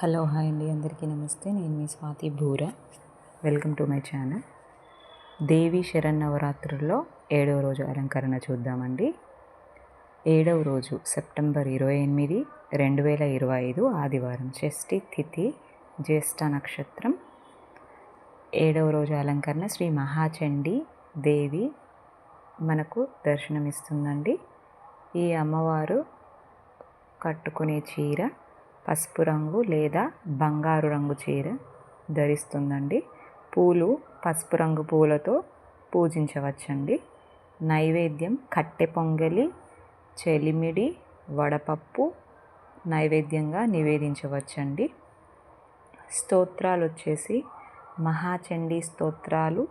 Hello hi అండి అందరికీ నమస్తే. నేను మీ Swathi Bhura welcome to my channel Devi శరన్నవరాత్రుల్లో ఏడవ రోజు అలంకరణ చూద్దామండి. ఏడవ రోజు సెప్టెంబర్ ఇరవై ఎనిమిది రెండు వేల ఇరవై ఐదు ఆదివారం షష్ఠి తిథి జ్యేష్ఠ నక్షత్రం. ఏడవ రోజు అలంకరణ శ్రీ మహాచండి దేవి మనకు దర్శనమిస్తుందండి. ఈ అమ్మవారు కట్టుకునే చీర పసుపు రంగు లేదా బంగారు రంగు చీర ధరిస్తుందండి. పూలు పసుపు రంగు పూలతో పూజించవచ్చండి. నైవేద్యం కట్టె పొంగలి చెలిమిడి వడపప్పు నైవేద్యంగా నివేదించవచ్చండి. స్తోత్రాలు వచ్చేసి మహాచండీ స్తోత్రాలు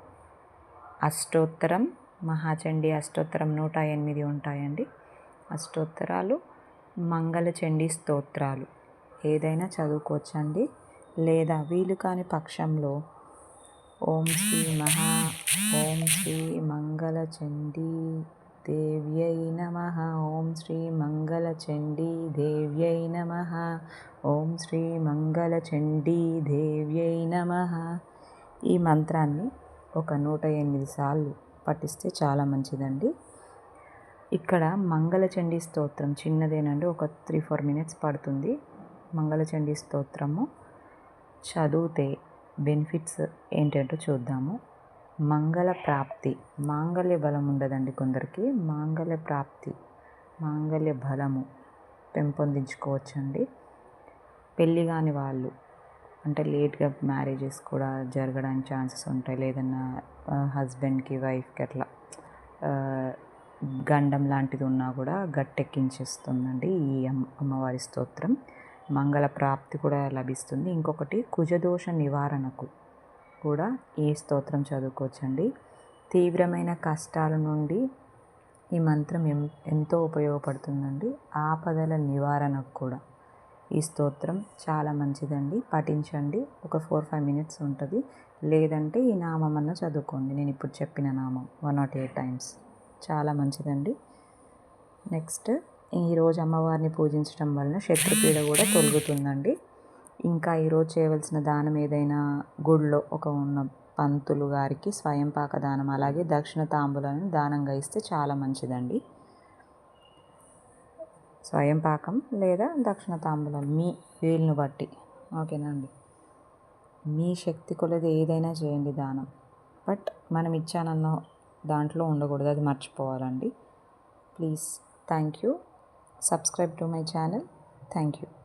అష్టోత్తరం మహాచండీ అష్టోత్తరం నూట ఎనిమిది ఉంటాయండి. అష్టోత్తరాలు మంగళచండీ స్తోత్రాలు. ఏదైనా చదువుకోవచ్చండి. లేదా వీలు కాని పక్షంలో ఓం శ్రీ మహా ఓం శ్రీ మంగళచండీ దేవ్యై నమ. ఓం శ్రీ మంగళచండీ దేవ్యై నమ. ఓం శ్రీ మంగళచండీ దేవ్యై నమ. ఈ మంత్రాన్ని ఒక నూట ఎనిమిది సార్లు పఠిస్తే చాలా మంచిదండి. ఇక్కడ మంగళచండీ స్తోత్రం చిన్నదేనండి. ఒక త్రీ ఫోర్ మినిట్స్ పడుతుంది. మంగళచండీ స్తోత్రము. చదివితే బెనిఫిట్స్ ఏంటంటో చూద్దాము. మంగళ ప్రాప్తి. మాంగళ్య బలం ఉండదండి కొందరికి. మాంగళ్య ప్రాప్తి. మాంగళ్య బలము పెంపొందించుకోవచ్చండి. పెళ్ళి కాని వాళ్ళు అంటే లేట్గా మ్యారేజెస్ కూడా జరగడానికి ఛాన్సెస్ ఉంటాయి. లేదన్నా హస్బెండ్కి వైఫ్కి అట్లా గండం లాంటిది ఉన్నా కూడా గట్టెక్కించేస్తుందండి ఈ అమ్మవారి స్తోత్రం. మంగళ ప్రాప్తి కూడా లభిస్తుంది. ఇంకొకటి కుజదోష నివారణకు కూడా ఈ స్తోత్రం చదువుకోవచ్చండి? తీవ్రమైన కష్టాల నుండి ఈ మంత్రం ఎం ఎంతో ఉపయోగపడుతుందండి. ఆపదల నివారణకు కూడా ఈ స్తోత్రం చాలా మంచిదండి. పఠించండి. ఒక ఫోర్ ఫైవ్ మినిట్స్ ఉంటుంది. లేదంటే ఈ నామం అన్న చదువుకోండి. నేను ఇప్పుడు చెప్పిన నామం వన్ నాట్ ఎయిట్ టైమ్స్. చాలా మంచిదండి. నెక్స్ట్ ఈరోజు అమ్మవారిని పూజించడం వలన శత్రుపీడ కూడా తొలుగుతుందండి. ఇంకా ఈరోజు చేయవలసిన దానం ఏదైనా గుడిలో ఒక ఉన్న పంతులు గారికి స్వయం పాక దానం అలాగే దక్షిణ తాంబూలను దానంగా ఇస్తే చాలా మంచిదండి. స్వయం పాకం లేదా దక్షిణ తాంబూలం మీ వీలును బట్టి. ఓకేనా అండి? మీ శక్తి కొలది ఏదైనా చేయండి దానం. బట్ మనం ఇచ్చానన్న దాంట్లో ఉండకూడదు అది మర్చిపోవాలండి. Please thank you. Subscribe to my channel. Thank you